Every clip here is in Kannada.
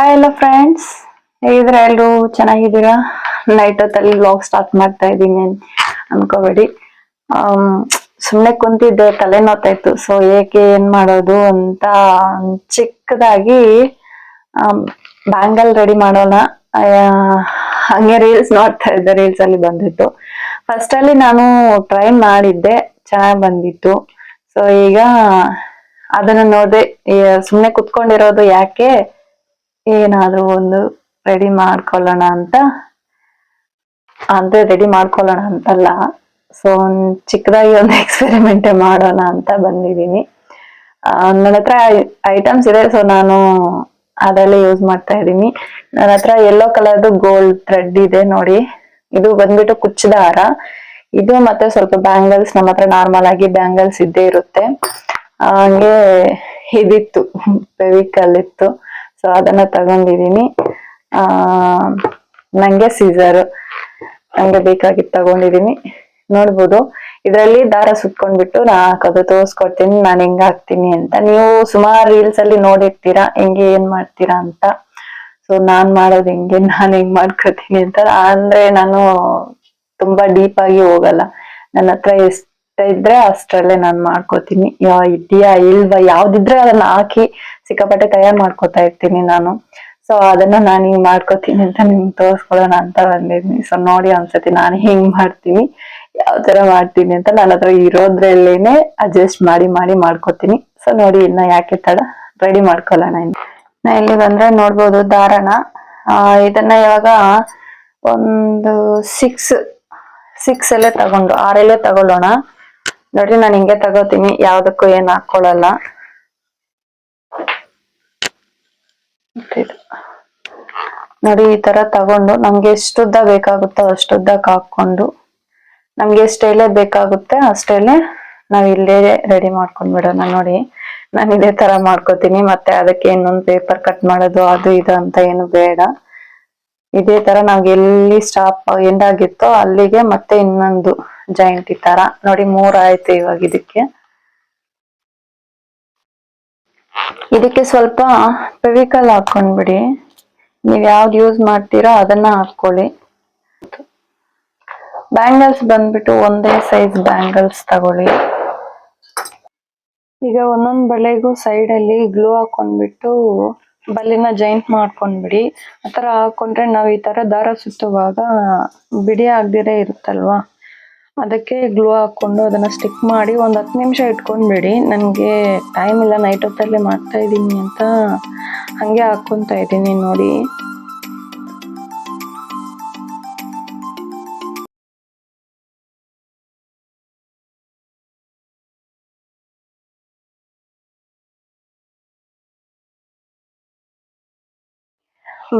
ಹಾಯ್ ಎಲ್ಲ ಫ್ರೆಂಡ್ಸ್ ಹೇಗಿದ್ರೆ ಎಲ್ಲರೂ ಚೆನ್ನಾಗಿದ್ದೀರಾ? ನೈಟ್ ಹೊತ್ತಲ್ಲಿ ಬ್ಲಾಗ್ ಸ್ಟಾರ್ಟ್ ಮಾಡ್ತಾ ಇದ್ದೀನಿ ಅನ್ಕೋಬೇಡಿ. ಸುಮ್ಮನೆ ಕುಂತಿದ್ದೆ, ತಲೆ ನೋತಾಯ್ತು ಸೊ ಏಕೆ ಏನ್ ಮಾಡೋದು ಅಂತ ಚಿಕ್ಕದಾಗಿ ಬ್ಯಾಂಗಲ್ ರೆಡಿ ಮಾಡೋಣ. ಹಂಗೆ ರೀಲ್ಸ್ ನೋಡ್ತಾ ಇದ್ದೆ ರೀಲ್ಸ್ ಅಲ್ಲಿ ಬಂದಿತ್ತು. ಫಸ್ಟ್ ಅಲ್ಲಿ ನಾನು ಟ್ರೈ ಮಾಡಿದ್ದೆ, ಚೆನ್ನಾಗಿ ಬಂದಿತ್ತು. ಸೊ ಈಗ ಅದನ್ನ ನೋಡಿದೆ ಸುಮ್ಮನೆ ಕುತ್ಕೊಂಡಿರೋದು ಯಾಕೆ? ಏನಾದ್ರೂ ಒಂದು ರೆಡಿ ಮಾಡ್ಕೊಳ್ಳೋಣ ಅಂತ. ಅಂದ್ರೆ ರೆಡಿ ಮಾಡ್ಕೊಳ್ಳೋಣ ಅಂತಲ್ಲ. ಸೊ ಒಂದು ಚಿಕ್ಕದಾಗಿ ಒಂದು ಎಕ್ಸ್ಪೆರಿಮೆಂಟ್ ಮಾಡೋಣ ಅಂತ ಬಂದಿದ್ದೀನಿ. ನನ್ನ ಹತ್ರ ಐಟಮ್ಸ್ ಇದೆ. ಸೊ ನಾನು ಅದೆಲ್ಲ ಯೂಸ್ ಮಾಡ್ತಾ ಇದ್ದೀನಿ. ನನ್ನ ಹತ್ರ ಯೆಲ್ಲೋ ಕಲರ್ದು ಗೋಲ್ಡ್ ಥ್ರೆಡ್ ಇದೆ ನೋಡಿ. ಇದು ಬಂದ್ಬಿಟ್ಟು ಕುಚ್ಚದ ಹಾರ. ಇದು ಮತ್ತೆ ಸ್ವಲ್ಪ ಬ್ಯಾಂಗಲ್ಸ್ ನಮ್ಮ ಹತ್ರ ನಾರ್ಮಲ್ ಆಗಿ ಬ್ಯಾಂಗಲ್ಸ್ ಇದ್ದೇ ಇರುತ್ತೆ. ಹಂಗೆ ಇದಿತ್ತು ಫೆವಿಕಲ್ ಇತ್ತು. ಸೊ ಅದನ್ನ ತಗೊಂಡಿದೀನಿ. ಆ, ನಂಗೆ ಸೀಸರ್ ನಂಗೆ ಬೇಕಾಗಿತ್ತು ತಗೊಂಡಿದೀನಿ. ನೋಡ್ಬೋದು. ಇದರಲ್ಲಿ ದಾರ ಸುತ್ಕೊಂಡ್ಬಿಟ್ಟು ನಾ ಹಾಕೋದು, ತೋರಿಸ್ಕೊಡ್ತೀನಿ, ನಾನು ಹೆಂಗ್ ಹಾಕ್ತೀನಿ ಅಂತ. ನೀವು ಸುಮಾರು ರೀಲ್ಸ್ ಅಲ್ಲಿ ನೋಡಿರ್ತೀರಾ, ಹೆಂಗೆ ಏನ್ ಮಾಡ್ತೀರಾ ಅಂತ. ಸೊ ನಾನ್ ಮಾಡೋದು ಹೆಂಗೆ, ನಾನು ಹೆಂಗ್ ಮಾಡ್ಕೋತೀನಿ ಅಂತ. ಅಂದ್ರೆ ನಾನು ತುಂಬಾ ಡೀಪ್ ಆಗಿ ಹೋಗಲ್ಲ. ನನ್ನ ಹತ್ರ ಇದ್ರೆ ಅಷ್ಟರಲ್ಲೇ ನಾನು ಮಾಡ್ಕೋತೀನಿ. ಇದೆಯಾ ಇಲ್ವಾ ಯಾವ್ದಿದ್ರೆ ಅದನ್ನ ಹಾಕಿ ಸಿಕ್ಕಾಪಟ್ಟೆ ತಯಾರು ಮಾಡ್ಕೋತಾ ಇರ್ತೀನಿ ನಾನು. ಸೊ ಅದನ್ನ ನಾನು ಹಿಂಗ್ ಮಾಡ್ಕೋತೀನಿ ಅಂತ ನಿಮ್ಗೆ ತೋರ್ಸ್ಕೊಳೋಣ ಅಂತ ಬಂದಿದ್ದೀನಿ. ಸೊ ನೋಡಿ ಅನ್ಸತಿ ನಾನು ಹಿಂಗ್ ಮಾಡ್ತೀನಿ. ಯಾವ ತರ ಮಾಡ್ತೀನಿ ಅಂತ ನನ್ನ ಹತ್ರ ಇರೋದ್ರಲ್ಲೇನೆ ಅಡ್ಜಸ್ಟ್ ಮಾಡಿ ಮಾಡಿ ಮಾಡ್ಕೋತೀನಿ. ಸೊ ನೋಡಿ ಇನ್ನ ಯಾಕೆ ತಡ ರೆಡಿ ಮಾಡ್ಕೊಳ್ಳೋಣ ನಾ ಇಲ್ಲಿ ಬಂದ್ರೆ ನೋಡ್ಬೋದು ದಾರಣ ಇದನ್ನ ಇವಾಗ ಒಂದು ಸಿಕ್ಸ್ ಸಿಕ್ಸ್ ಅಲ್ಲೇ ತಗೊಂಡು, ಆರೆಲ್ಲೇ ತಗೊಳ್ಳೋಣ. ನೋಡಿ ನಾನು ಹಿಂಗೆ ತಗೋತೀನಿ. ಯಾವ್ದಕ್ಕೂ ಏನ್ ಹಾಕೊಳ್ಳಲ್ಲ. ನೋಡಿ, ಈ ತರ ತಗೊಂಡು ನಮ್ಗೆ ಎಷ್ಟುದ್ದ ಬೇಕಾಗುತ್ತೋ ಅಷ್ಟುದ್ದ ಹಾಕೊಂಡು ನಮ್ಗೆ ಎಷ್ಟೇಲೆ ಬೇಕಾಗುತ್ತೆ ಅಷ್ಟೇಲೆ ನಾವ್ ಇಲ್ಲೇ ರೆಡಿ ಮಾಡ್ಕೊಂಡ್ ಬಿಡೋಣ ನೋಡಿ. ನಾನು ಇದೇ ತರ ಮಾಡ್ಕೋತೀನಿ, ಮತ್ತೆ ಅದಕ್ಕೆ ಇನ್ನೊಂದು ಪೇಪರ್ ಕಟ್ ಮಾಡೋದು, ಅದು ಇದು ಅಂತ ಏನು ಬೇಡ. ಇದೇ ತರ ನಾವ್ ಎಲ್ಲಿ ಸ್ಟಾಪ್ ಎಂಡ್ ಆಗಿತ್ತೋ ಅಲ್ಲಿಗೆ ಮತ್ತೆ ಇನ್ನೊಂದು. ಜಾಯಿಂಟ್ ಈ ತರ. ನೋಡಿ, ಮೂರ್ ಆಯ್ತು ಇವಾಗ ಇದಕ್ಕೆ. ಇದಕ್ಕೆ ಸ್ವಲ್ಪ ಫೆವಿಕಲ್ ಹಾಕೊಂಡ್ಬಿಡಿ. ನೀವ್ ಯಾವ್ದು ಯೂಸ್ ಮಾಡ್ತೀರೋ ಅದನ್ನ ಹಾಕೊಳ್ಳಿ. ಬ್ಯಾಂಗಲ್ಸ್ ಬಂದ್ಬಿಟ್ಟು ಒಂದೇ ಸೈಜ್ ಬ್ಯಾಂಗಲ್ಸ್ ತಗೊಳ್ಳಿ. ಈಗ ಒಂದೊಂದ್ ಬಳೆಗೂ ಸೈಡ್ ಅಲ್ಲಿ ಗ್ಲೂ ಹಾಕೊಂಡ್ಬಿಟ್ಟು ಬಲ್ಲಿನ ಜಾಯಿಂಟ್ ಮಾಡ್ಕೊಂಡ್ಬಿಡಿ. ಆತರ ಹಾಕೊಂಡ್ರೆ ನಾವ್ ಈ ತರ ದಾರ ಸುತ್ತುವಾಗ ಬಿಡಿ ಆಗ್ದಿರೇ ಇರುತ್ತಲ್ವಾ? ಅದಕ್ಕೆ ಗ್ಲೂ ಹಾಕೊಂಡು ಅದನ್ನ ಸ್ಟಿಕ್ ಮಾಡಿ ಒಂದು ಹತ್ತು ನಿಮಿಷ ಇಟ್ಕೊಂಡ್ಬಿಡಿ. ನನಗೆ ಟೈಮ್ ಇಲ್ಲ ನೈಟ್ ಹೊತ್ತಲ್ಲಿ ಮಾಡ್ತಾ ಇದ್ದೀನಿ ಅಂತ ಹಾಗೆ ಹಾಕೊಂತ ಇದ್ದೀನಿ ನೋಡಿ.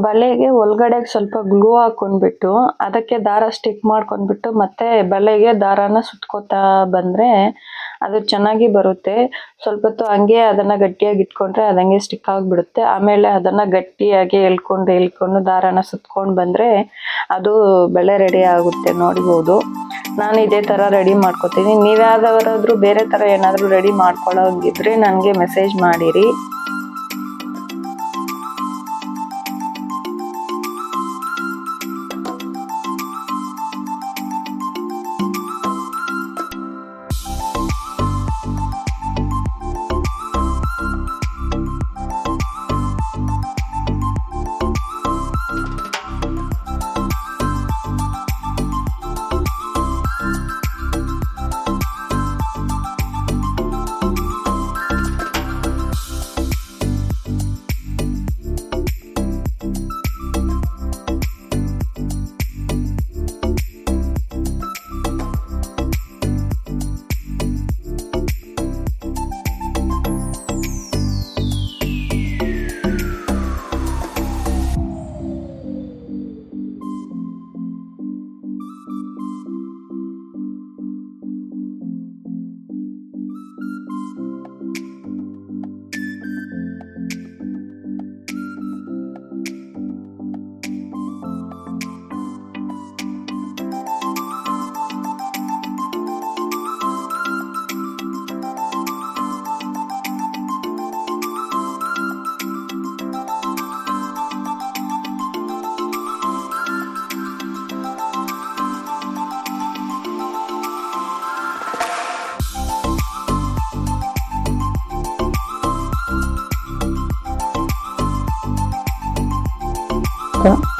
ಬಳೆಗೆ ಒಳಗಡೆ ಸ್ವಲ್ಪ ಗ್ಲೂ ಹಾಕೊಂಡ್ಬಿಟ್ಟು ಅದಕ್ಕೆ ದಾರ ಸ್ಟಿಕ್ ಮಾಡ್ಕೊಂಡ್ಬಿಟ್ಟು ಮತ್ತೆ ಬಲೆಗೆ ದಾರಾನ ಸುತ್ಕೋತಾ ಬಂದ್ರೆ ಅದು ಚೆನ್ನಾಗಿ ಬರುತ್ತೆ. ಸ್ವಲ್ಪ ಹೊತ್ತು ಹಂಗೆ ಅದನ್ನ ಗಟ್ಟಿಯಾಗಿ ಇಟ್ಕೊಂಡ್ರೆ ಅದಂಗೆ ಸ್ಟಿಕ್ ಆಗಿಬಿಡುತ್ತೆ. ಆಮೇಲೆ ಅದನ್ನ ಗಟ್ಟಿಯಾಗಿ ಎಳ್ಕೊಂಡು ಎಳ್ಕೊಂಡು ದಾರಾನ ಸುತ್ಕೊಂಡು ಬಂದ್ರೆ ಅದು ಬಳೆ ರೆಡಿ ಆಗುತ್ತೆ ನೋಡ್ಬೋದು. ನಾನು ಇದೇ ತರ ರೆಡಿ ಮಾಡ್ಕೋತೀನಿ. ನೀವು ಯಾವ್ದಾದ್ರು ಬೇರೆ ತರ ಏನಾದರೂ ರೆಡಿ ಮಾಡ್ಕೊಳ್ಳೋಂಗಿದ್ರೆ ನನಗೆ ಮೆಸೇಜ್ ಮಾಡಿರಿ.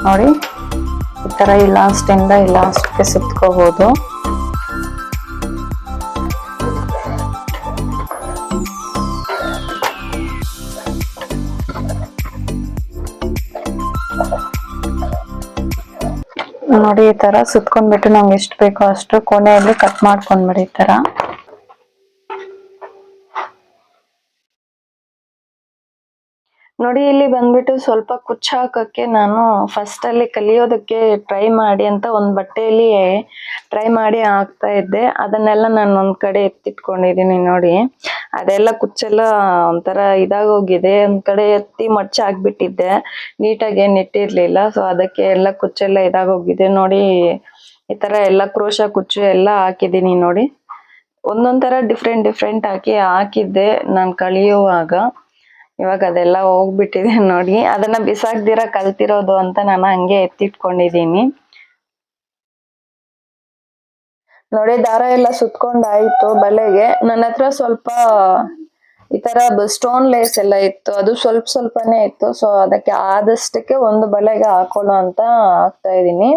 ನೋಡಿ, ಈ ತರ ಈ ಲಾಸ್ಟ್ ಇಂದ ಈ ಲಾಸ್ಟ್ಗೆ ಸುತ್ತಕೋಬಹುದು ನೋಡಿ, ಈ ತರ ಸುತ್ಕೊಂಡ್ಬಿಟ್ಟು ನಮ್ಗೆ ಎಷ್ಟು ಬೇಕೋ ಅಷ್ಟು ಕೊನೆಯಲ್ಲಿ ಕಟ್ ಮಾಡ್ಕೊಂಡ್ಬಿಡಿ ಈ ತರ. ನೋಡಿ, ಇಲ್ಲಿ ಬಂದ್ಬಿಟ್ಟು ಸ್ವಲ್ಪ ಕುಚ್ಚ ಹಾಕೋಕ್ಕೆ ನಾನು ಫಸ್ಟಲ್ಲಿ ಕಲಿಯೋದಕ್ಕೆ ಟ್ರೈ ಮಾಡಿ ಅಂತ ಒಂದು ಬಟ್ಟೆಯಲ್ಲಿ ಟ್ರೈ ಮಾಡಿ ಹಾಕ್ತಾ ಇದ್ದೆ. ಅದನ್ನೆಲ್ಲ ನಾನು ಒಂದು ಕಡೆ ಎತ್ತಿಟ್ಕೊಂಡಿದ್ದೀನಿ ನೋಡಿ. ಅದೆಲ್ಲ ಕುಚ್ಚೆಲ್ಲ ಒಂಥರ ಇದಾಗೋಗಿದೆ. ಒಂದು ಕಡೆ ಎತ್ತಿ ಮಡ್ಚ ಹಾಕ್ಬಿಟ್ಟಿದ್ದೆ. ನೀಟಾಗಿ ಏನು ಇಟ್ಟಿರಲಿಲ್ಲ. ಸೊ ಅದಕ್ಕೆ ಎಲ್ಲ ಕುಚ್ಚೆಲ್ಲ ಇದಾಗೋಗಿದೆ. ನೋಡಿ, ಈ ಥರ ಎಲ್ಲ ಕ್ರೋಶ ಕುಚ್ಚು ಎಲ್ಲ ಹಾಕಿದ್ದೀನಿ ನೋಡಿ. ಒಂದೊಂದು ಥರ ಡಿಫ್ರೆಂಟ್ ಡಿಫ್ರೆಂಟ್ ಹಾಕಿ ಹಾಕಿದ್ದೆ ನಾನು ಕಲಿಯುವಾಗ. ಇವಾಗ ಅದೆಲ್ಲ ಹೋಗ್ಬಿಟ್ಟಿದೆ ನೋಡಿ. ಅದನ್ನ ಬಿಸಾಕ್ದಿರ ಕಲ್ತಿರೋದು ಅಂತ ನಾನು ಹಂಗೆ ಎತ್ತಿಟ್ಕೊಂಡಿದೀನಿ ನೋಡಿ, ದಾರ ಎಲ್ಲ ಸುತ್ಕೊಂಡಾಯ್ತು ಬಲೆಗೆ. ನನ್ನ ಹತ್ರ ಸ್ವಲ್ಪ ಈ ತರ ಸ್ಟೋನ್ ಲೇಸ್ ಎಲ್ಲ ಇತ್ತು. ಅದು ಸ್ವಲ್ಪ ಸ್ವಲ್ಪನೇ ಇತ್ತು. ಸೊ ಅದಕ್ಕೆ ಆದಷ್ಟಕ್ಕೆ ಒಂದು ಬಲೆಗೆ ಹಾಕೊಳ್ಳೋ ಅಂತ ಹಾಕ್ತಾ ಇದ್ದೀನಿ.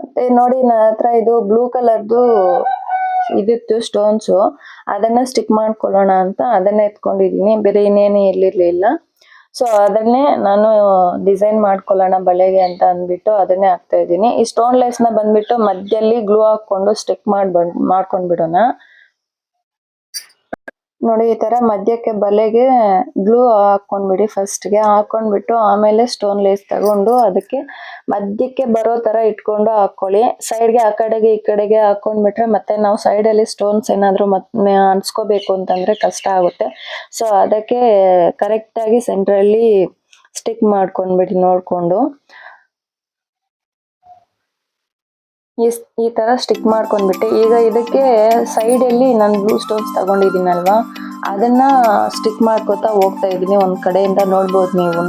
ಮತ್ತೆ ನೋಡಿ, ನನ್ನ ಹತ್ರ ಇದು ಬ್ಲೂ ಕಲರ್ದು ಇದಿತ್ತು ಸ್ಟೋನ್ಸು ಅದನ್ನ ಸ್ಟಿಕ್ ಮಾಡ್ಕೊಳ್ಳೋಣ ಅಂತ ಅದನ್ನ ಎತ್ಕೊಂಡಿದೀನಿ ಬೇರೆ ಇನ್ನೇನು ಎಲ್ಲಿರ್ಲಿಲ್ಲ ಸೊ ಅದನ್ನೇ ನಾನು ಡಿಸೈನ್ ಮಾಡ್ಕೊಳ್ಳೋಣ ಬಳೆಗೆ ಅಂತ ಅಂದ್ಬಿಟ್ಟು ಅದನ್ನೇ ಹಾಕ್ತಾ ಇದ್ದೀನಿ. ಈ ಸ್ಟೋನ್ ಲೈಫ್ನ ಬಂದ್ಬಿಟ್ಟು ಮಧ್ಯದಲ್ಲಿ ಗ್ಲೂ ಹಾಕೊಂಡು ಸ್ಟಿಕ್ ಮಾಡ್ಬಂಡ್ ಮಾಡ್ಕೊಂಡ್ಬಿಡೋಣ. ನೋಡಿ, ಈ ತರ ಮಧ್ಯಕ್ಕೆ ಬಲೆಗೆ ಗ್ಲೂ ಹಾಕೊಂಡ್ಬಿಡಿ ಫಸ್ಟ್ಗೆ. ಹಾಕೊಂಡ್ಬಿಟ್ಟು ಆಮೇಲೆ ಸ್ಟೋನ್ ಲೇಸ್ ತಗೊಂಡು ಅದಕ್ಕೆ ಮಧ್ಯಕ್ಕೆ ಬರೋ ತರ ಇಟ್ಕೊಂಡು ಹಾಕೊಳ್ಳಿ. ಸೈಡ್ಗೆ ಆ ಕಡೆಗೆ ಈ ಕಡೆಗೆ ಹಾಕೊಂಡ್ಬಿಟ್ರೆ ಮತ್ತೆ ನಾವು ಸೈಡ್ ಅಲ್ಲಿ ಸ್ಟೋನ್ಸ್ ಏನಾದರೂ ಮತ್ತೆ ಅನ್ಸ್ಕೋಬೇಕು ಅಂತಂದ್ರೆ ಕಷ್ಟ ಆಗುತ್ತೆ. ಸೊ ಅದಕ್ಕೆ ಕರೆಕ್ಟ್ ಆಗಿ ಸೆಂಟ್ರಲ್ಲಿ ಸ್ಟಿಕ್ ಮಾಡ್ಕೊಂಡ್ಬಿಡಿ ನೋಡ್ಕೊಂಡು. ಈ ತರ ಸ್ಟಿಕ್ ಮಾಡ್ಕೊಂಡ್ಬಿಟ್ಟೆ. ಈಗ ಇದಕ್ಕೆ ಸೈಡ್ ಅಲ್ಲಿ ನಾನು ಬ್ಲೂ ಸ್ಟೋನ್ಸ್ ತಗೊಂಡಿದ್ದೀನಲ್ವಾ? ಅದನ್ನ ಸ್ಟಿಕ್ ಮಾಡ್ಕೋತಾ ಹೋಗ್ತಾ ಇದೀನಿ ಒಂದ್ ಕಡೆಯಿಂದ ನೋಡ್ಬೋದು ನೀವು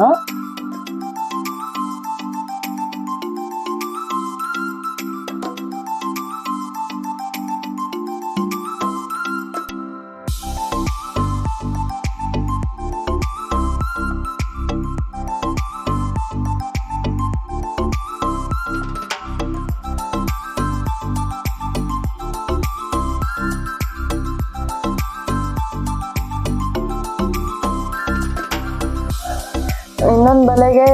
ಬಲೆಗೆ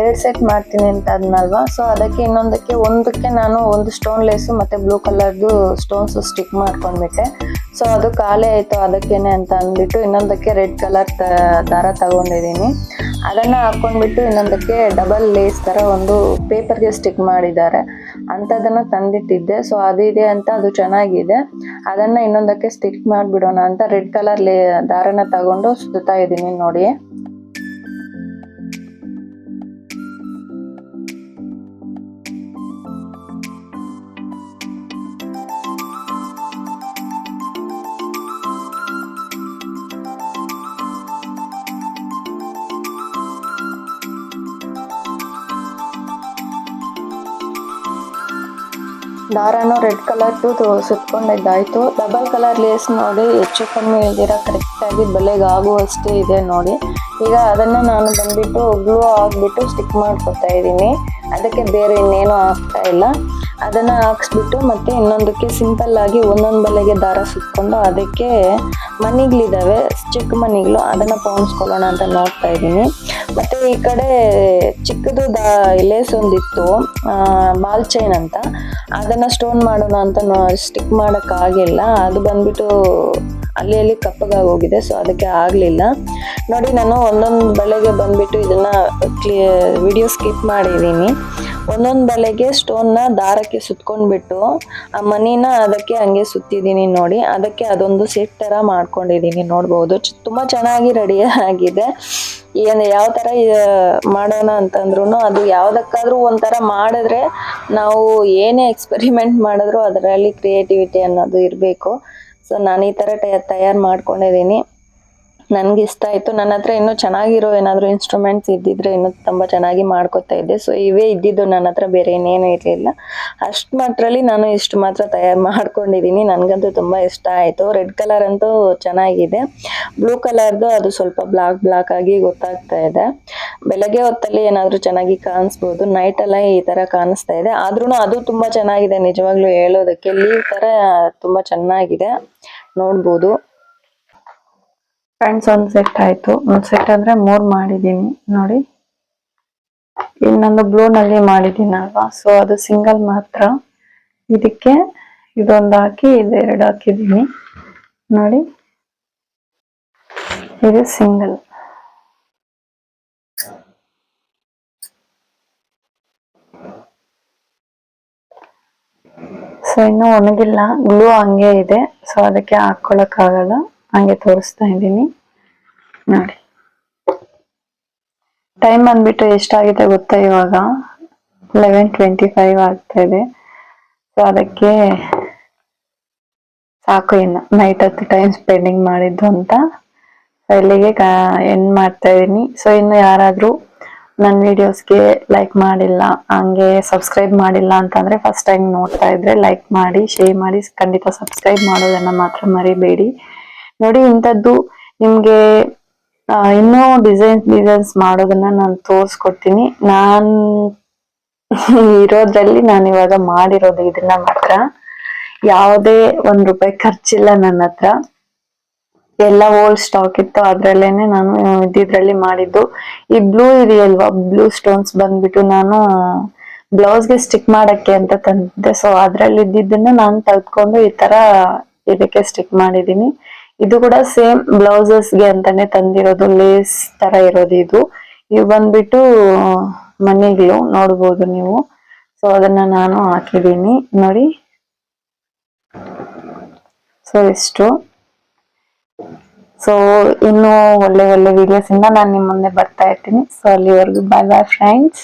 ಎರಡ್ ಸೆಟ್ ಮಾಡ್ತೀನಿ ಅಂತ ಅದ್ನಲ್ವಾ? ಸೊ ಅದಕ್ಕೆ ಇನ್ನೊಂದಕ್ಕೆ, ಒಂದಕ್ಕೆ ನಾನು ಒಂದು ಸ್ಟೋನ್ ಲೇಸು ಮತ್ತೆ ಬ್ಲೂ ಕಲರ್ದು ಸ್ಟೋನ್ಸ್ ಸ್ಟಿಕ್ ಮಾಡ್ಕೊಂಡ್ಬಿಟ್ಟೆ. ಸೊ ಅದು ಖಾಲಿ ಆಯಿತು ಅದಕ್ಕೇನೆ ಅಂತ ಅಂದ್ಬಿಟ್ಟು ಇನ್ನೊಂದಕ್ಕೆ ರೆಡ್ ಕಲರ್ ದಾರ ತಗೊಂಡಿದ್ದೀನಿ. ಅದನ್ನ ಹಾಕೊಂಡ್ಬಿಟ್ಟು ಇನ್ನೊಂದಕ್ಕೆ ಡಬಲ್ ಲೇಸ್ ತರ ಒಂದು ಪೇಪರ್ಗೆ ಸ್ಟಿಕ್ ಮಾಡಿದ್ದಾರೆ. ಅಂಥದ್ದನ್ನು ತಂದಿಟ್ಟಿದ್ದೆ. ಸೊ ಅದಿದೆ ಅಂತ ಅದು ಚೆನ್ನಾಗಿದೆ. ಅದನ್ನ ಇನ್ನೊಂದಕ್ಕೆ ಸ್ಟಿಕ್ ಮಾಡಿಬಿಡೋಣ ಅಂತ ರೆಡ್ ಕಲರ್ ಲೇ ದಾರನ ತಗೊಂಡು ಸುತ್ತಾ ಇದ್ದೀನಿ ನೋಡಿ ದಾರನು ರೆಡ್ ಕಲರ್ದು ಸುತ್ಕೊಂಡಿದ್ದಾಯ್ತು. ಡಬಲ್ ಕಲರ್ ಲೇಸ್ ನೋಡಿ ಹೆಚ್ಚು ಕಮ್ಮಿ ಇಲ್ದಿರ ಕರೆಕ್ಟಾಗಿ ಬಲೆಗೆ ಆಗುವಷ್ಟೇ ಇದೆ ನೋಡಿ. ಈಗ ಅದನ್ನ ನಾನು ಬಂದ್ಬಿಟ್ಟು ಗ್ಲೂ ಹಾಕ್ಬಿಟ್ಟು ಸ್ಟಿಕ್ ಮಾಡ್ಕೊತಾ ಇದ್ದೀನಿ. ಅದಕ್ಕೆ ಬೇರೆ ಇನ್ನೇನು ಆಗ್ತಾ ಇಲ್ಲ. ಅದನ್ನ ಹಾಕ್ಸ್ಬಿಟ್ಟು ಮತ್ತೆ ಇನ್ನೊಂದಕ್ಕೆ ಸಿಂಪಲ್ ಆಗಿ ಒಂದೊಂದು ಬಲೆಗೆ ದಾರ ಸುತ್ಕೊಂಡು ಅದಕ್ಕೆ ಮನೆಗಳಿದ್ದಾವೆ ಚಿಕ್ಕ ಮನಿಗಳು, ಅದನ್ನ ಪೌನ್ಸ್ಕೊಳ್ಳೋಣ ಅಂತ ನೋಡ್ತಾ ಇದ್ದೀನಿ. ಈ ಕಡೆ ಚಿಕ್ಕದು ಲೇಸ್ ಒಂದಿತ್ತು ಬಾಲ್ ಚೈನ್ ಅಂತ. ಅದನ್ನ ಸ್ಟೋನ್ ಮಾಡೋಣ ಅಂತ ಸ್ಟಿಕ್ ಮಾಡಕ್ ಆಗಿಲ್ಲ. ಅದು ಬಂದ್ಬಿಟ್ಟು ಅಲ್ಲಿ ಅಲ್ಲಿ ಕಪ್ಪಗಾಗಿ ಹೋಗಿದೆ, ಸೊ ಅದಕ್ಕೆ ಆಗಲಿಲ್ಲ. ನೋಡಿ, ನಾನು ಒಂದೊಂದು ಬಳೆಗೆ ಬಂದ್ಬಿಟ್ಟು ಇದನ್ನ ಕ್ಲಿಯರ್ ವಿಡಿಯೋ ಸ್ಕಿಪ್ ಮಾಡಿದ್ದೀನಿ ಒಂದೊಂದು ಸ್ಟೋನ್ ಸ್ಟೋನ್ನ ದಾರಕ್ಕೆ ಸುತ್ಕೊಂಡ್ಬಿಟ್ಟು ಆ ಮನಿನ ಅದಕ್ಕೆ ಹಂಗೆ ಸುತ್ತಿದ್ದೀನಿ ನೋಡಿ. ಅದಕ್ಕೆ ಅದೊಂದು ಸೆಟ್ ತರ ಮಾಡ್ಕೊಂಡಿದ್ದೀನಿ ನೋಡ್ಬೋದು. ತುಂಬಾ ಚೆನ್ನಾಗಿ ರೆಡಿ ಆಗಿದೆ. ಏನು, ಯಾವ ಥರ ಮಾಡೋಣ ಅಂತಂದ್ರು ಅದು ಯಾವುದಕ್ಕಾದ್ರೂ ಒಂಥರ ಮಾಡಿದ್ರೆ ನಾವು ಏನೇ ಎಕ್ಸ್ಪೆರಿಮೆಂಟ್ ಮಾಡಿದ್ರು ಅದರಲ್ಲಿ ಕ್ರಿಯೇಟಿವಿಟಿ ಅನ್ನೋದು ಇರಬೇಕು. ಸೊ ನಾನು ಈ ಥರ ತಯಾರು ಮಾಡ್ಕೊಂಡಿದ್ದೀನಿ ನನ್ಗೆ ಇಷ್ಟ ಆಯ್ತು. ನನ್ನ ಹತ್ರ ಇನ್ನೂ ಚೆನ್ನಾಗಿರೋ ಏನಾದ್ರು ಇನ್ಸ್ಟ್ರೂಮೆಂಟ್ಸ್ ಇದ್ದಿದ್ರೆ ಇನ್ನೂ ತುಂಬಾ ಚೆನ್ನಾಗಿ ಮಾಡ್ಕೊತಾ ಇದ್ದೆ. ಸೊ ಇವೇ ಇದ್ದಿದ್ದು ನನ್ನ ಹತ್ರ ಬೇರೆ ಇನ್ನೇನು ಇರಲಿಲ್ಲ. ಅಷ್ಟು ಮಾತ್ರಲಿ ನಾನು ಇಷ್ಟು ಮಾತ್ರ ತಯಾರು ಮಾಡ್ಕೊಂಡಿದ್ದೀನಿ. ನನಗಂತೂ ತುಂಬಾ ಇಷ್ಟ ಆಯ್ತು. ರೆಡ್ ಕಲರ್ ಅಂತೂ ಚೆನ್ನಾಗಿದೆ. ಬ್ಲೂ ಕಲರ್ದು ಅದು ಸ್ವಲ್ಪ ಬ್ಲಾಕ್ ಬ್ಲಾಕ್ ಆಗಿ ಗೊತ್ತಾಗ್ತಾ ಇದೆ. ಬೆಳಗ್ಗೆ ಹೊತ್ತಲ್ಲಿ ಏನಾದರೂ ಚೆನ್ನಾಗಿ ಕಾಣಿಸ್ಬೋದು. ನೈಟ್ ಎಲ್ಲ ಈ ತರ ಕಾಣಿಸ್ತಾ ಇದೆ. ಆದ್ರೂ ಅದು ತುಂಬಾ ಚೆನ್ನಾಗಿದೆ. ನಿಜವಾಗ್ಲೂ ಹೇಳೋದಕ್ಕೆ. ಲೀವ್ ತರ ತುಂಬಾ ಚೆನ್ನಾಗಿದೆ. ನೋಡ್ಬೋದು. ಫ್ರೆಂಡ್ಸ್ ಒಂದು ಸೆಟ್ ಆಯ್ತು. ಒಂದು ಸೆಟ್ ಅಂದ್ರೆ ಮೂರು ಮಾಡಿದೀನಿ ನೋಡಿ. ಇನ್ನೊಂದು ಬ್ಲೂನಲ್ಲಿ ಮಾಡಿದ್ದೀನಲ್ವಾ ಸೊ ಅದು ಸಿಂಗಲ್ ಮಾತ್ರ. ಇದಕ್ಕೆ ಇದೊಂದು ಹಾಕಿ ಇದೆರಡು ಹಾಕಿದೀನಿ ನೋಡಿ. ಇದು ಸಿಂಗಲ್ ಸೊ ಇನ್ನು ಒಣಗಿಲ್ಲ. ಗ್ಲೂ ಹಂಗೆ ಇದೆ. ಸೊ ಅದಕ್ಕೆ ಹಾಕ್ಕೊಳಕ್ಕಾಗಲ್ಲ ಹಂಗೆ ತೋರಿಸ್ತಾ ಇದ್ದೀನಿ. ನೋಡಿ. ಟೈಮ್ ಬಂದ್ಬಿಟ್ಟು ಎಷ್ಟಾಗಿದೆ ಗೊತ್ತಾ ಇವಾಗ? ಲೆವೆನ್ ಟ್ವೆಂಟಿ ಫೈವ್ ಆಗ್ತಾ ಇದೆ. ಸೊ ಅದಕ್ಕೆ ಸಾಕು ಇನ್ನು. ನೈಟ್ ಹತ್ತು ಟೈಮ್ ಸ್ಪೆಂಡಿಂಗ್ ಮಾಡಿದ್ದು ಅಂತ. ಇಲ್ಲಿಗೆ ಎಂಡ್ ಮಾಡ್ತಾ ಇದ್ದೀನಿ. ಸೊ ಇನ್ನು ಯಾರಾದರೂ ನನ್ನ ವಿಡಿಯೋಸ್ಗೆ ಲೈಕ್ ಮಾಡಿಲ್ಲ, ಹಂಗೆ ಸಬ್ಸ್ಕ್ರೈಬ್ ಮಾಡಿಲ್ಲ ಅಂತಂದ್ರೆ ಫಸ್ಟ್ ಟೈಮ್ ನೋಡ್ತಾ ಇದ್ರೆ ಲೈಕ್ ಮಾಡಿ ಶೇರ್ ಮಾಡಿ. ಖಂಡಿತ ಸಬ್ಸ್ಕ್ರೈಬ್ ಮಾಡೋದನ್ನ ಮಾತ್ರ ಮರಿಬೇಡಿ. ನೋಡಿ ಇಂಥದ್ದು ನಿಮ್ಗೆ ಇನ್ನೂ ಡಿಸೈನ್ಸ್ ಡಿಸೈನ್ಸ್ ಮಾಡೋದನ್ನ ನಾನು ತೋರಿಸ್ಕೊಡ್ತೀನಿ. ನಾನ್ ಇರೋದ್ರಲ್ಲಿ ನಾನು ಇವಾಗ ಮಾಡಿರೋದು ಇದನ್ನ ಮಾತ್ರ. ಯಾವುದೇ ಒಂದ್ ರೂಪಾಯಿ ಖರ್ಚಿಲ್ಲ ನನ್ನ ಹತ್ರ. ಎಲ್ಲ ಓಲ್ಡ್ ಸ್ಟಾಕ್ ಇತ್ತು, ಅದ್ರಲ್ಲೇನೆ ನಾನು ಇದ್ರಲ್ಲಿ ಮಾಡಿದ್ದು. ಈ ಬ್ಲೂ ಇದೆಯಲ್ವಾ? ಬ್ಲೂ ಸ್ಟೋನ್ಸ್ ಬಂದ್ಬಿಟ್ಟು ನಾನು ಬ್ಲೌಸ್ಗೆ ಸ್ಟಿಕ್ ಮಾಡಕ್ಕೆ ಅಂತ ತಂದಿದ್ದೆ. ಸೊ ಅದ್ರಲ್ಲಿ ಇದ್ದಿದ್ದನ್ನ ನಾನು ತೆಗೆದುಕೊಂಡು ಈ ತರ ಇದಕ್ಕೆ ಸ್ಟಿಕ್ ಮಾಡಿದೀನಿ ಇದು ಕೂಡ ಸೇಮ್ ಬ್ಲೌಸಸ್ಗೆ ಅಂತಾನೆ ತಂದಿರೋದು ಲೇಸ್ ತರ ಇರೋದು ಇದು. ಇವು ಬಂದ್ಬಿಟ್ಟು ಮನೆಗಳು ನೋಡ್ಬೋದು ನೀವು. ಸೊ ಅದನ್ನ ನಾನು ಹಾಕಿದ್ದೀನಿ. ನೋಡಿ. ಸೊ ಇಷ್ಟು. ಸೊ ಇನ್ನು ಒಳ್ಳೆ ಒಳ್ಳೆ ವಿಡಿಯೋಸ್ ಇಂದ ನಾನು ನಿಮ್ಮ ಮುಂದೆ ಬರ್ತಾ ಇರ್ತೀನಿ. ಸೊ ಅಲ್ಲಿವರೆಗೂ ಬಾಯ್ ಬಾಯ್ ಫ್ರೆಂಡ್ಸ್